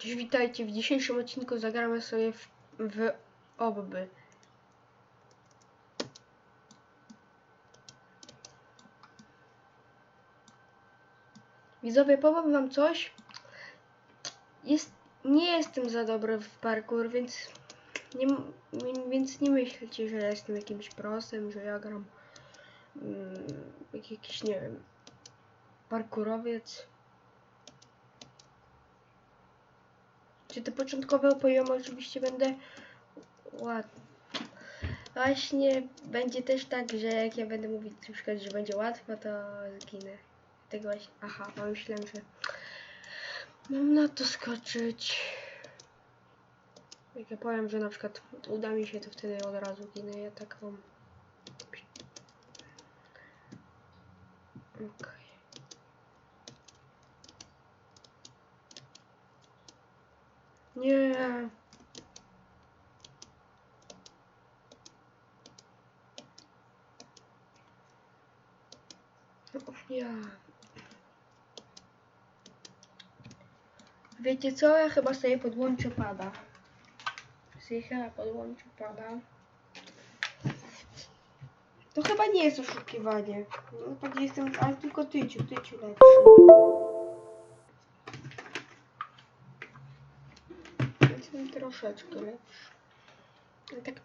Cześć, witajcie. W dzisiejszym odcinku zagramy sobie w, w obby. Widzowie, powiem wam coś. Jest, nie jestem za dobry w parkour, więc nie, więc nie myślcie, że ja jestem jakimś prosem, że ja gram mm, jak jakiś, nie wiem, parkurowiec. Czy te początkowe poziomy oczywiście będę ładny. Właśnie będzie też tak, że jak ja będę mówić na przykład, że będzie łatwo, to zginę. Tego właśnie. Aha, bo myślałem, że mam na to skoczyć. Jak ja powiem, że na przykład uda mi się, to wtedy od razu ginę. Ja tak mam. Okej. Nie. Ja. Wiecie co? Ja chyba sobie podłączę pada. Chyba podłączę pada. To chyba nie jest oszukiwanie. No tak jestem, ale tylko tyciu, tyciu lepszy. Jestem troszeczkę lepszy. No tak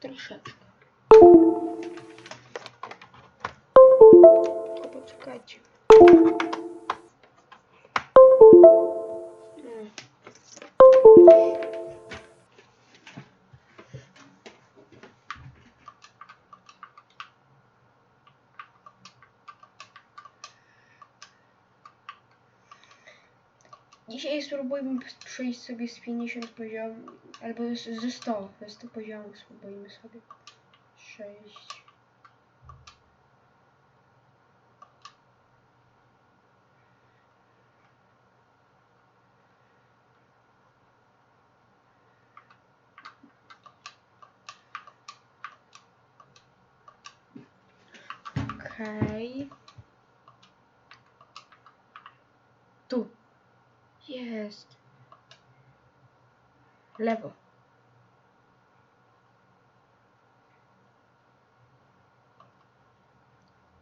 Dzisiaj spróbujmy przejść sobie z 50 poziom, albo ze 100, ze 100 poziomów spróbujmy sobie. 6. Okej. Tu. Jest. Lewo.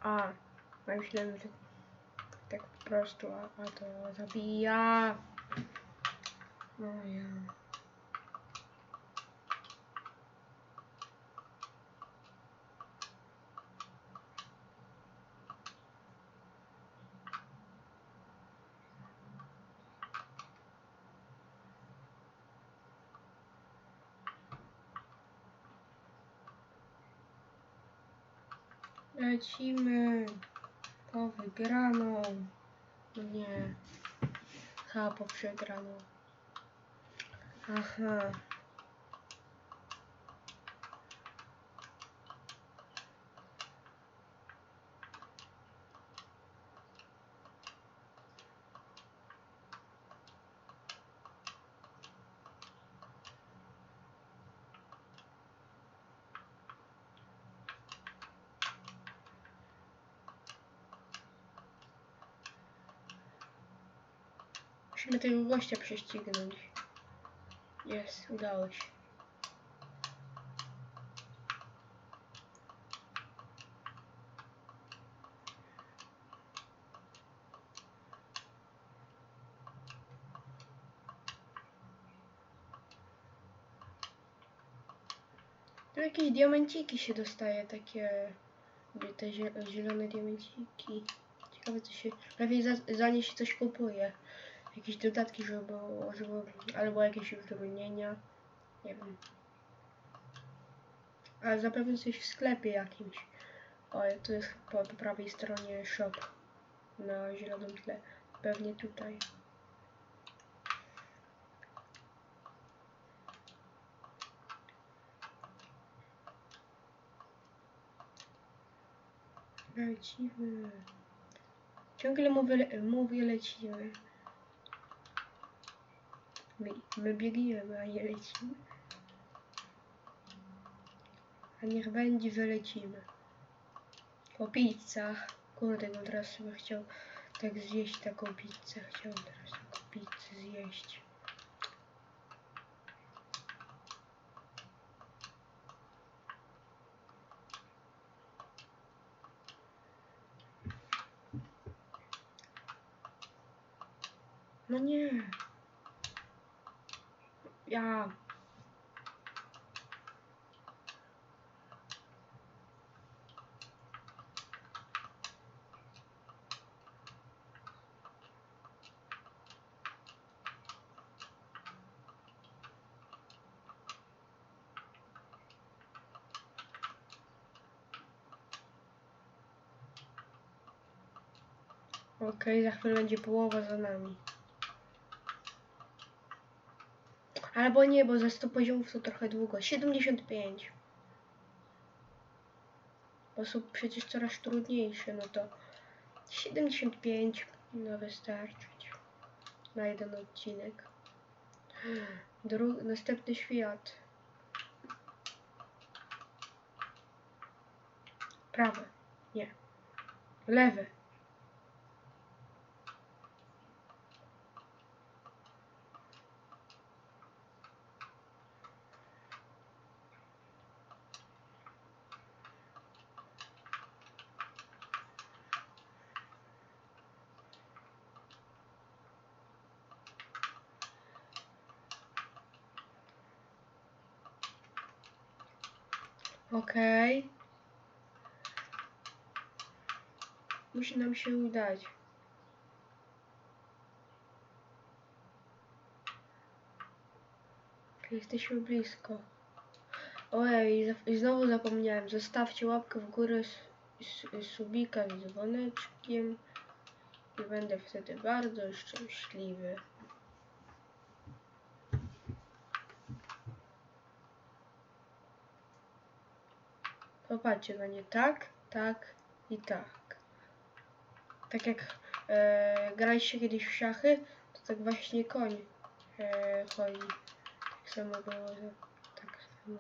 A, myślałem, że tak po prostu, a, a to zabija. No ja. Lecimy po wygraną. Nie. Chyba po przegraną. Aha. Musimy tego gościa prześcignąć. Jest, udało się. Tu jakieś diamenciki się dostaje, takie te zie- zielone diamenciki. Ciekawe co się, prawie za, za nie się coś kupuje. Jakieś dodatki, żeby żeby, albo jakieś utrudnienia. Nie wiem. Ale zapewne coś w sklepie jakimś. O, tu jest po, po prawej stronie shop. Na zielonym tle. Pewnie tutaj. Lecimy. Ciągle mówię, le- mówię lecimy. My, my biegniemy, a nie lecimy. A niech będzie, że. O pizza. Kurde, no teraz bym chciał tak zjeść taką pizzę. Chciał teraz taką pizzę zjeść. No nie. Ja. Okej, za chwilę będzie połowa za nami. Albo nie, bo za 100 poziomów to trochę długo. 75. Bo są przecież coraz trudniejsze, no to 75 no wystarczyć na jeden odcinek. Dru następny świat. Prawe. Nie. Lewe. Okej. Musi nam się udać. Jesteśmy blisko. Ojej, i znowu zapomniałem. Zostawcie łapkę w górę, s- s- subika z dzwoneczkiem i będę wtedy bardzo szczęśliwy. Popatrzcie na nie tak, tak i tak. Tak jak e, graliście kiedyś w szachy, to tak właśnie koń e, chodzi. Tak samo było, tak samo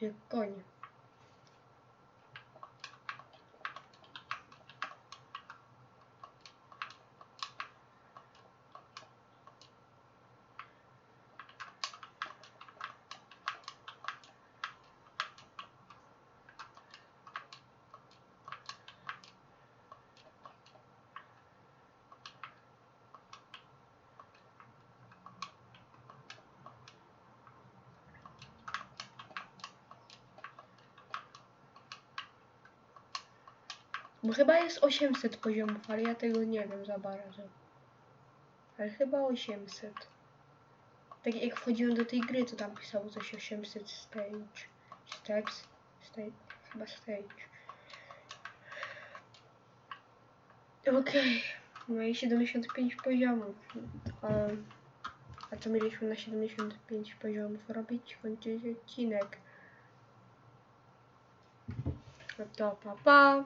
jak koń. Bo chyba jest 800 poziomów, ale ja tego nie wiem za bardzo. Ale chyba 800. Tak jak wchodziłem do tej gry, to tam pisało coś 800 stage. Steps. Stage. Chyba stage. Okej. No i 75 poziomów. A, a co mieliśmy na 75 poziomów robić? Kończyć odcinek. No to pa pa.